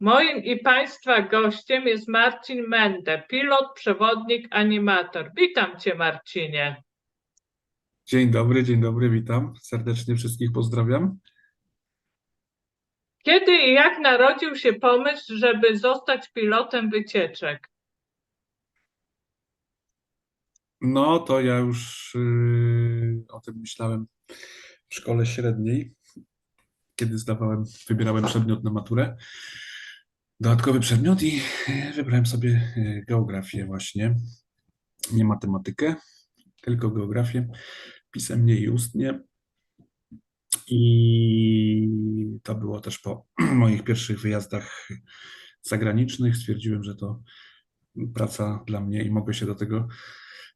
Moim i Państwa gościem jest Marcin Mende, pilot, przewodnik, animator. Witam Cię, Marcinie. Dzień dobry, dzień dobry, witam. Serdecznie wszystkich pozdrawiam. Kiedy i jak narodził się pomysł, żeby zostać pilotem wycieczek? No to ja już yy, o tym myślałem w szkole średniej, kiedy zdawałem, wybierałem przedmiot na maturę. Dodatkowy przedmiot i yy, wybrałem sobie yy, geografię właśnie. Nie matematykę, tylko geografię, pisemnie i ustnie. I to było też po moich pierwszych wyjazdach zagranicznych. Stwierdziłem, że to praca dla mnie i mogę się do tego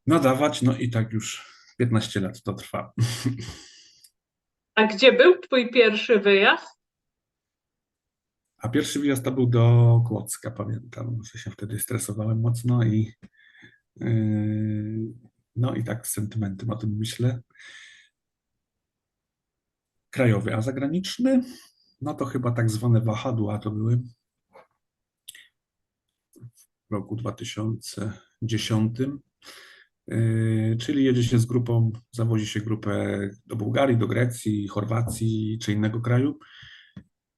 nadawać. No i tak już 15 lat to trwa. A gdzie był Twój pierwszy wyjazd? A pierwszy wyjazd to był do Kłodzka, pamiętam, że się wtedy stresowałem mocno i yy, no i tak z sentymentem o tym myślę. Krajowy, a zagraniczny? No to chyba tak zwane wahadła to były w roku 2010. Yy, czyli jedzie się z grupą, zawozi się grupę do Bułgarii, do Grecji, Chorwacji czy innego kraju.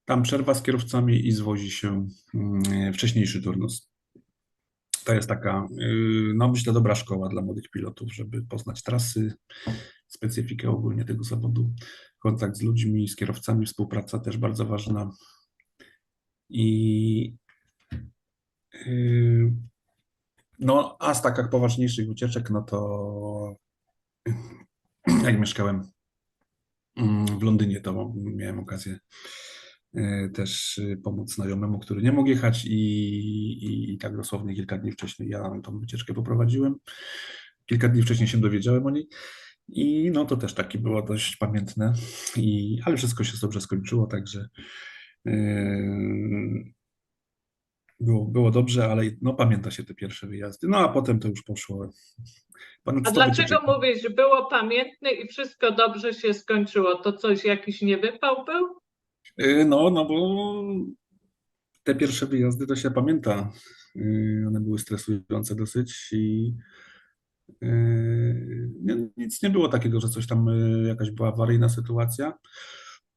Tam przerwa z kierowcami i zwozi się yy, wcześniejszy turnus. To jest taka, yy, no myślę, dobra szkoła dla młodych pilotów, żeby poznać trasy, specyfikę ogólnie tego zawodu, kontakt z ludźmi, z kierowcami, współpraca też bardzo ważna. I yy, no, a z takich poważniejszych wycieczek, no to jak mieszkałem mm, w Londynie, to miałem okazję też y, pomóc znajomemu, który nie mógł jechać i, i, i tak dosłownie kilka dni wcześniej ja tą wycieczkę poprowadziłem. Kilka dni wcześniej się dowiedziałem o niej i no to też takie było dość pamiętne, i, ale wszystko się dobrze skończyło, także yy, było, było dobrze, ale no, pamięta się te pierwsze wyjazdy. No a potem to już poszło. Ponad A 100 dlaczego wycieczek. mówisz, że było pamiętne i wszystko dobrze się skończyło? To coś, jakiś niewypał był? Y, No, no bo te pierwsze wyjazdy to się pamięta. Y, One były stresujące dosyć i y, nic nie było takiego, że coś tam jakaś była awaryjna sytuacja,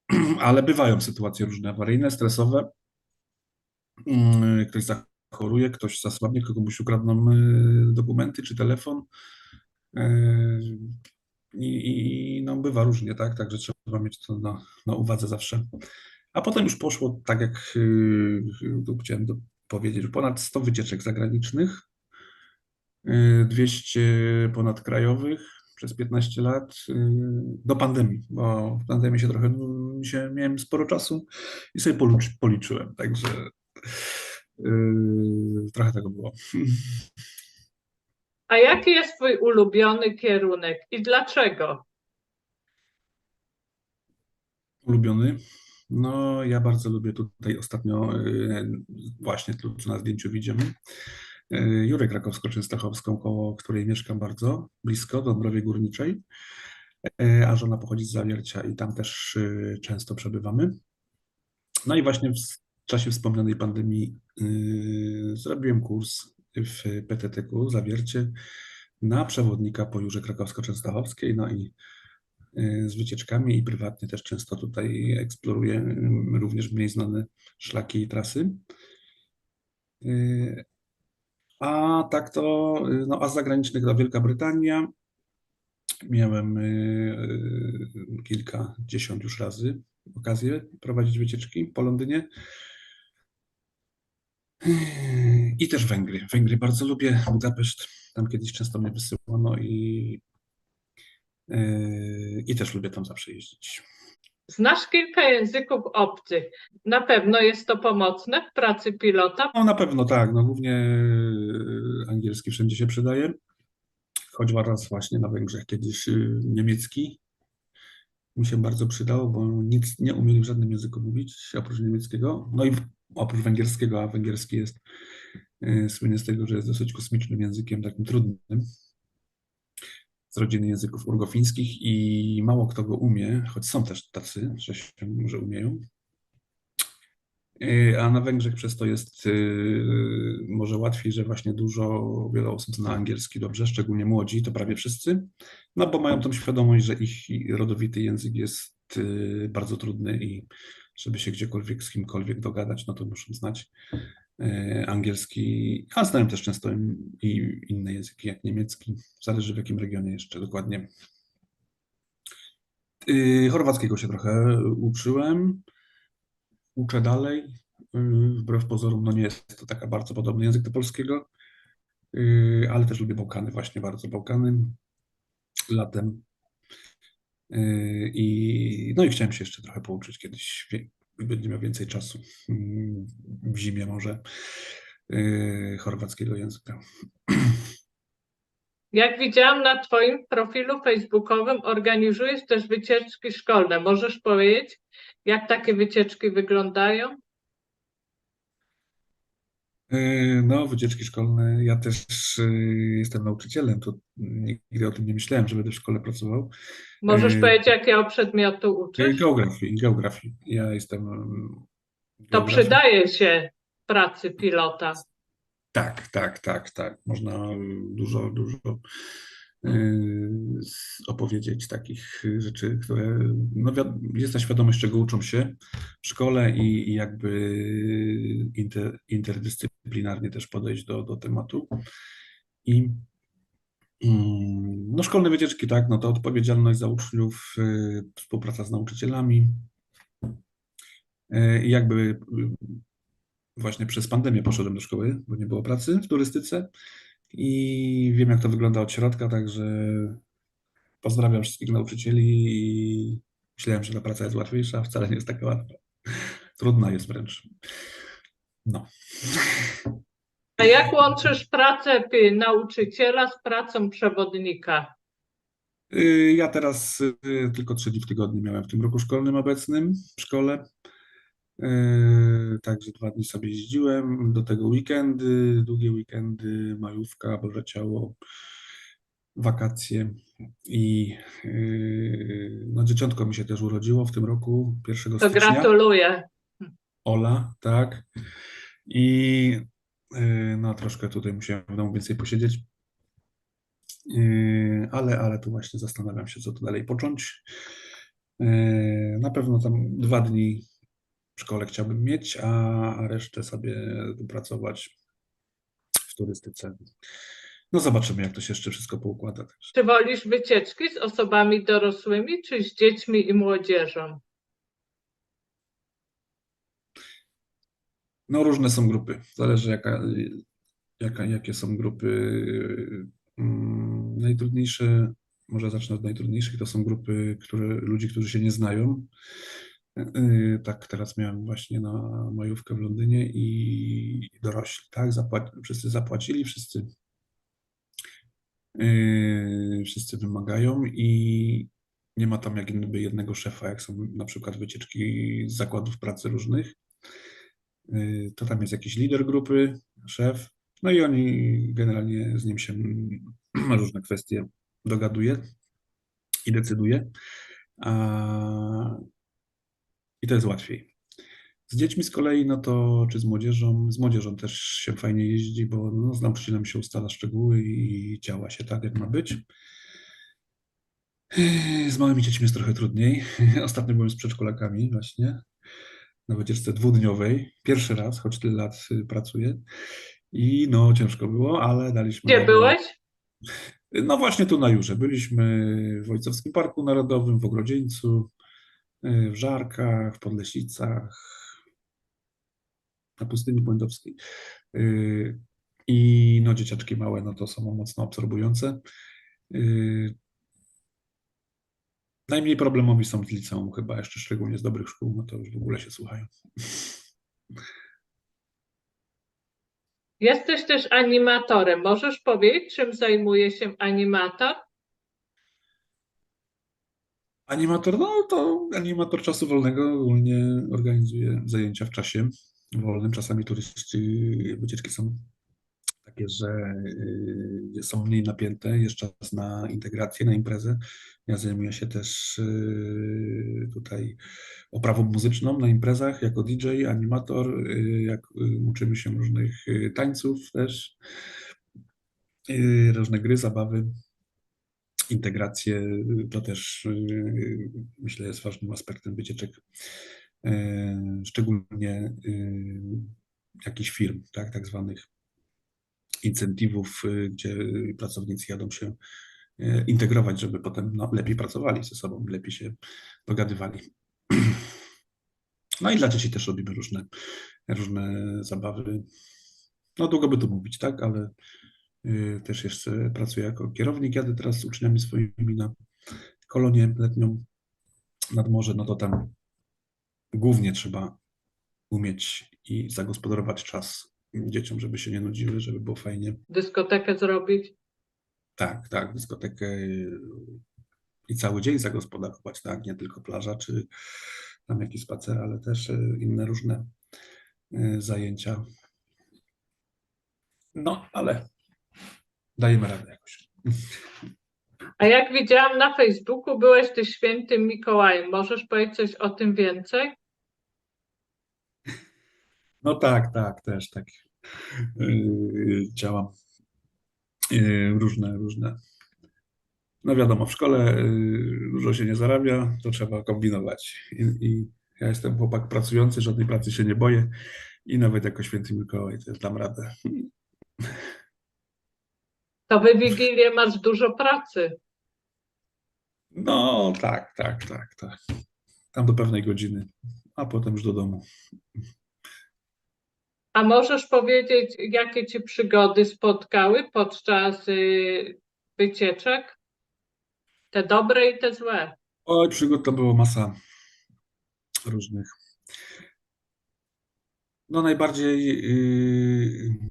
ale bywają sytuacje różne awaryjne, stresowe. Ktoś zachoruje, ktoś zasłabnie, komuś ukradną dokumenty czy telefon. I, i no, bywa różnie, tak? Także trzeba mieć to na, na uwadze zawsze. A potem już poszło tak, jak yy, chciałem do, powiedzieć, ponad 100 wycieczek zagranicznych, yy, 200 ponadkrajowych przez 15 lat yy, do pandemii, bo w pandemii się trochę mm, się, miałem sporo czasu i sobie policz, policzyłem, także yy, trochę tego było. A jaki jest Twój ulubiony kierunek i dlaczego? Ulubiony? No, ja bardzo lubię tutaj ostatnio, y, właśnie tu co na zdjęciu widzimy, y, Jurę Krakowsko-Częstochowską, koło której mieszkam bardzo blisko, w Dąbrowie Górniczej, y, a żona pochodzi z Zawiercia i tam też y, często przebywamy. No i właśnie w czasie wspomnianej pandemii zrobiłem kurs w PTTK Zawiercie na przewodnika po Jurze Krakowsko-Częstochowskiej, no i y, z wycieczkami i prywatnie też często tutaj eksploruję y, również mniej znane szlaki i trasy. Y, A tak to, y, no a z zagranicznych to Wielka Brytania. Miałem kilkadziesiąt już razy okazję prowadzić wycieczki po Londynie. I też Węgry. Węgry bardzo lubię. Budapeszt, tam kiedyś często mnie wysyłano i, y, i też lubię tam zawsze jeździć. Znasz kilka języków obcych. Na pewno jest to pomocne w pracy pilota. No na pewno tak, no głównie y, angielski wszędzie się przydaje, choć raz właśnie na Węgrzech kiedyś y, niemiecki mi się bardzo przydał, bo nic nie umieli w żadnym języku mówić oprócz niemieckiego, no i oprócz węgierskiego, a węgierski jest y, słynny z tego, że jest dosyć kosmicznym językiem, takim trudnym z rodziny języków urgofińskich i mało kto go umie, choć są też tacy, że się że umieją. Y, A na Węgrzech przez to jest y, może łatwiej, że właśnie dużo, wiele osób zna angielski dobrze, szczególnie młodzi, to prawie wszyscy, no bo mają tą świadomość, że ich rodowity język jest bardzo trudny i żeby się gdziekolwiek z kimkolwiek dogadać, no to muszą znać y, angielski, a znają też często i inne języki, jak niemiecki, zależy w jakim regionie jeszcze dokładnie. Y, Chorwackiego się trochę uczyłem uczę dalej. Yy, Wbrew pozorom, no nie jest to taka bardzo podobny język do polskiego, ale też lubię Bałkany, właśnie bardzo Bałkany latem. Yy, I, no i chciałem się jeszcze trochę pouczyć kiedyś, będzie miał więcej czasu, yy, w zimie może, yy, chorwackiego języka. Jak widziałam na Twoim profilu facebookowym, organizujesz też wycieczki szkolne. Możesz powiedzieć, jak takie wycieczki wyglądają? Yy, No, wycieczki szkolne. Ja też yy, jestem nauczycielem, to nigdy o tym nie myślałem, że będę w szkole pracował. Możesz Yy, powiedzieć, jakiego przedmiotu uczysz? Geografii, geografii. Ja jestem mm, To przydaje się pracy pilota. Tak, tak, tak, tak. Można dużo, dużo opowiedzieć takich rzeczy, które no, jest ta świadomość, czego uczą się w szkole i, i jakby inter, interdyscyplinarnie też podejść do, do tematu. I mm, no, szkolne wycieczki, tak, no to odpowiedzialność za uczniów, yy, współpraca z nauczycielami. Yy, I jakby właśnie przez pandemię poszedłem do szkoły, bo nie było pracy w turystyce i wiem, jak to wygląda od środka, także pozdrawiam wszystkich nauczycieli i myślałem, że ta praca jest łatwiejsza, wcale nie jest taka łatwa. Trudna jest wręcz. No. A jak łączysz pracę pi- nauczyciela z pracą przewodnika? Y, Ja teraz y, tylko trzy dni w tygodniu miałem w tym roku szkolnym obecnym w szkole. Y, Także dwa dni sobie jeździłem, do tego weekendy, długie weekendy, majówka, Boże Ciało, wakacje i y, no dzieciątko mi się też urodziło w tym roku, 1 To stycznia. gratuluję. Ola, tak. I y, no troszkę tutaj musiałem w domu więcej posiedzieć. Ale, ale tu właśnie zastanawiam się, co tu dalej począć. Na pewno tam dwa dni w szkole chciałbym mieć, a resztę sobie pracować w turystyce. No zobaczymy, jak to się jeszcze wszystko poukłada. Czy wolisz wycieczki z osobami dorosłymi, czy z dziećmi i młodzieżą? No różne są grupy. Zależy jaka, jaka, jakie są grupy. Mm, Najtrudniejsze, może zacznę od najtrudniejszych, to są grupy, które, ludzi, którzy się nie znają. Yy, Tak, teraz miałem właśnie na majówkę w Londynie i dorośli, tak, zapła- wszyscy zapłacili, wszyscy, yy, wszyscy wymagają i nie ma tam jakby jednego szefa, jak są na przykład wycieczki z zakładów pracy różnych. Yy, To tam jest jakiś lider grupy, szef, no i oni generalnie z nim się różne kwestie dogaduje i decyduje. A, I to jest łatwiej. Z dziećmi z kolei, no to czy z młodzieżą, z młodzieżą też się fajnie jeździ, bo no, z nauczycielem się ustala szczegóły i działa się tak, jak ma być. Z małymi dziećmi jest trochę trudniej. Ostatnio byłem z przedszkolakami właśnie na wycieczce dwudniowej. Pierwszy raz, choć tyle lat y, pracuję. I no ciężko było, ale daliśmy Gdzie byłeś? No właśnie tu na Jurze. Byliśmy w Ojcowskim Parku Narodowym, w Ogrodzieńcu, w Żarkach, w Podlesicach, na pustyni błędowskiej. Y, I no dzieciaczki małe, no to są mocno absorbujące. Y, Najmniej problemowi są z liceum chyba, jeszcze szczególnie z dobrych szkół, no to już w ogóle się słuchają. Jesteś też animatorem. Możesz powiedzieć, czym zajmuje się animator? Animator, no to animator czasu wolnego ogólnie organizuje zajęcia w czasie wolnym. Czasami turyści, wycieczki są takie że y, są mniej napięte, jest czas na integrację, na imprezę. Ja zajmuję się też y, tutaj oprawą muzyczną na imprezach jako DJ, animator, y, jak uczymy się różnych tańców też, różne gry, zabawy, integrację, to też y, myślę jest ważnym aspektem wycieczek, y, szczególnie y, jakichś firm, tak, tak zwanych incentywów, gdzie pracownicy jadą się integrować, żeby potem no, lepiej pracowali ze sobą, lepiej się dogadywali. No i dla dzieci też robimy różne, różne zabawy. No długo by tu mówić, tak, ale też jeszcze pracuję jako kierownik, jadę teraz z uczniami swoimi na kolonię letnią nad morze, no to tam głównie trzeba umieć i zagospodarować czas dzieciom, żeby się nie nudziły, żeby było fajnie. Dyskotekę zrobić? Tak, tak, dyskotekę y, i cały dzień zagospodarować, tak, nie tylko plaża czy tam jakiś spacer, ale też y, inne różne y, zajęcia. No, ale dajemy radę jakoś. A jak widziałam na Facebooku, byłeś ty świętym Mikołajem. Możesz powiedzieć coś o tym więcej? No tak, tak, też tak yy, działam. Yy, różne, różne. No wiadomo, w szkole yy, dużo się nie zarabia, to trzeba kombinować. I, I ja jestem chłopak pracujący, żadnej pracy się nie boję i nawet jako święty Mikołaj też dam radę. To wy Wigilię masz dużo pracy. No tak, tak, tak, tak. Tam do pewnej godziny, a potem już do domu. A możesz powiedzieć, jakie ci przygody spotkały podczas y, wycieczek? Te dobre i te złe. Oj, przygód to było masa różnych. No najbardziej yy,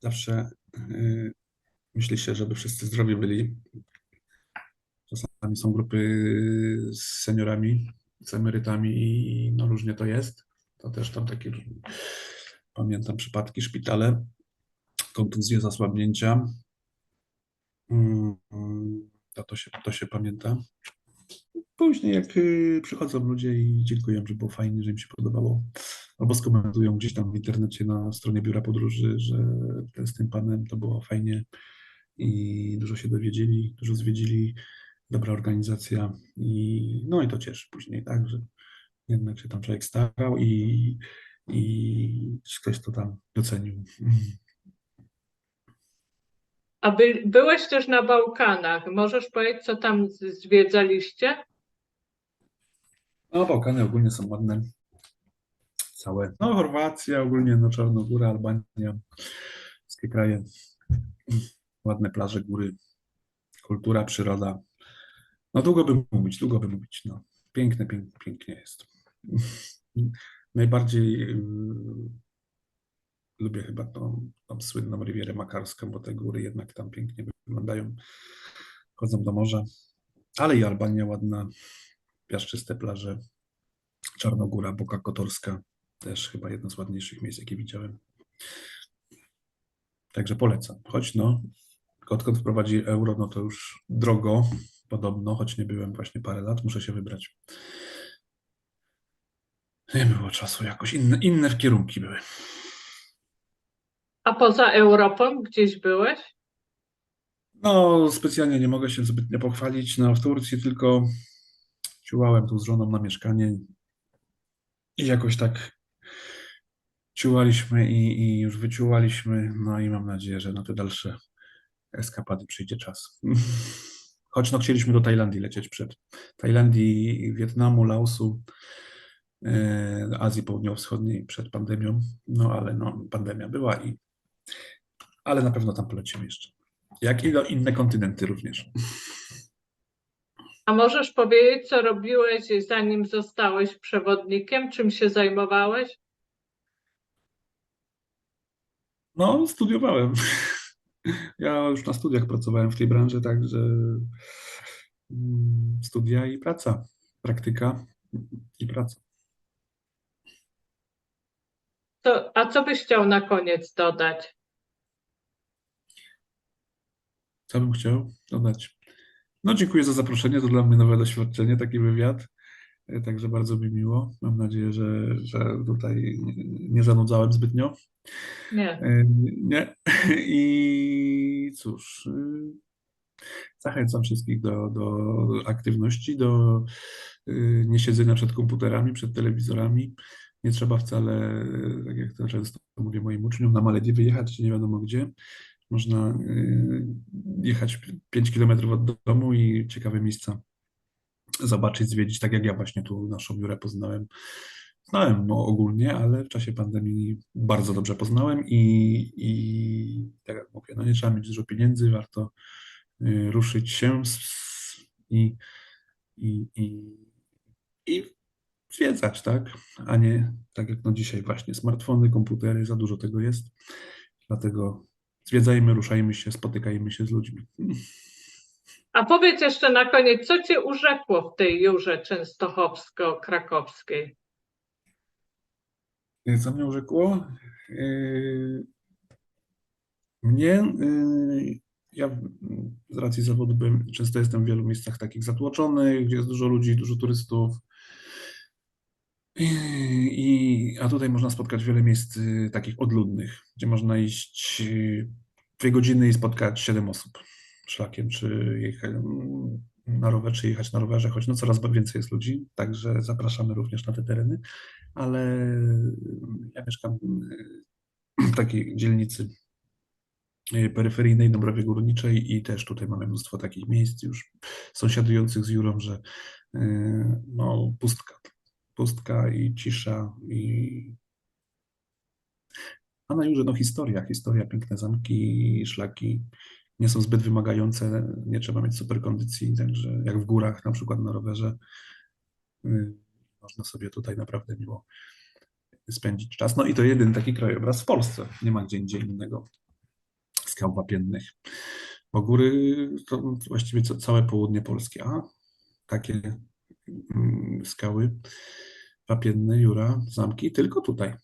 zawsze yy, myśli się, żeby wszyscy zdrowi byli. Czasami są grupy z seniorami, z emerytami i no różnie to jest. To też tam takie, pamiętam przypadki, szpitale, kontuzje, zasłabnięcia. Mm, To, to, się, to się pamięta. Później jak y, przychodzą ludzie i dziękują, że było fajnie, że im się podobało, albo skomentują gdzieś tam w internecie na stronie biura podróży, że z tym panem to było fajnie i dużo się dowiedzieli, dużo zwiedzili, dobra organizacja i no i to cieszy później, tak, że jednak się tam człowiek starał i, i ktoś to tam docenił. A by, byłeś też na Bałkanach. Możesz powiedzieć, co tam zwiedzaliście? No, Bałkany ogólnie są ładne. Całe. No, Chorwacja ogólnie, no, Czarnogóra, Albania, wszystkie kraje. Ładne plaże, góry, kultura, przyroda. No, długo by mówić, długo by mówić. No, piękne, pięknie, pięknie jest. Najbardziej y, lubię chyba tą, tą słynną Rivierę Makarską, bo te góry jednak tam pięknie wyglądają. Chodzą do morza. Ale i Albania ładna, piaszczyste plaże. Czarnogóra, Boka Kotorska, też chyba jedno z ładniejszych miejsc, jakie widziałem. Także polecam. Choć no, odkąd wprowadzi euro, no to już drogo, podobno, choć nie byłem właśnie parę lat, muszę się wybrać. Nie było czasu, jakoś inne, inne kierunki były. A poza Europą gdzieś byłeś? No, specjalnie nie mogę się zbytnio pochwalić. No, w Turcji tylko ciułałem tu z żoną na mieszkanie i jakoś tak ciułaliśmy i, i już wyczułaliśmy. No i mam nadzieję, że na te dalsze eskapady przyjdzie czas. Choć no, chcieliśmy do Tajlandii lecieć przed. Tajlandii, Wietnamu, Laosu, e, Azji Południowo-Wschodniej przed pandemią. No ale no, pandemia była i ale na pewno tam polecimy jeszcze. Jak i do inne kontynenty również. A możesz powiedzieć, co robiłeś, zanim zostałeś przewodnikiem? Czym się zajmowałeś? No, studiowałem. Ja już na studiach pracowałem w tej branży, także mm, studia i praca, praktyka i praca. To, a co byś chciał na koniec dodać? Co bym chciał dodać? No, dziękuję za zaproszenie. To dla mnie nowe doświadczenie, taki wywiad. Także bardzo mi miło. Mam nadzieję, że, że tutaj nie zanudzałem zbytnio. Nie. E, Nie. I cóż, y, zachęcam wszystkich do, do aktywności, do y, niesiedzenia przed komputerami, przed telewizorami. Nie trzeba wcale, y, tak jak to często mówię moim uczniom, na Malediwy jechać, nie wiadomo gdzie. Można jechać 5 kilometrów od domu i ciekawe miejsca zobaczyć, zwiedzić, tak jak ja właśnie tu naszą Jurę poznałem. Znałem no, ogólnie, ale w czasie pandemii bardzo dobrze poznałem i, i tak jak mówię, no nie trzeba mieć dużo pieniędzy, warto y, ruszyć się i, i, i, i zwiedzać, tak? A nie tak jak no dzisiaj właśnie smartfony, komputery, za dużo tego jest. Dlatego zwiedzajmy, ruszajmy się, spotykajmy się z ludźmi. A powiedz jeszcze na koniec, co cię urzekło w tej Jurze Częstochowsko-Krakowskiej? Y, Co mnie urzekło? Yy, Mnie, yy, ja z racji zawodu byłem, często jestem w wielu miejscach takich zatłoczonych, gdzie jest dużo ludzi, dużo turystów. I, a tutaj można spotkać wiele miejsc takich odludnych, gdzie można iść dwie godziny i spotkać siedem osób szlakiem, czy jechać mm, na rowerze, czy jechać na rowerze, choć no coraz więcej jest ludzi, także zapraszamy również na te tereny, ale ja mieszkam w takiej dzielnicy yy, peryferyjnej Dąbrowie Górniczej i też tutaj mamy mnóstwo takich miejsc już sąsiadujących z Jurą, że yy, no pustka, pustka i cisza i a na Jurze no historia, historia, piękne zamki, szlaki nie są zbyt wymagające, nie trzeba mieć super kondycji, także jak w górach na przykład na rowerze yy, można sobie tutaj naprawdę miło spędzić czas. No i to jedyny taki krajobraz w Polsce. Nie ma gdzie indziej innego skał wapiennych. Bo góry to właściwie ca- całe południe Polskie, a takie mm, skały wapienne, Jura, zamki tylko tutaj.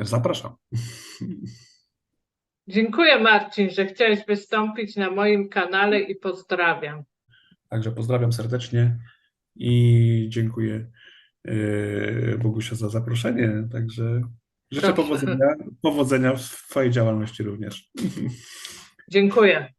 Zapraszam. Dziękuję Marcin, że chciałeś wystąpić na moim kanale i pozdrawiam. Także pozdrawiam serdecznie i dziękuję yy, za zaproszenie. Także życzę powodzenia, powodzenia w Twojej działalności również. Dziękuję.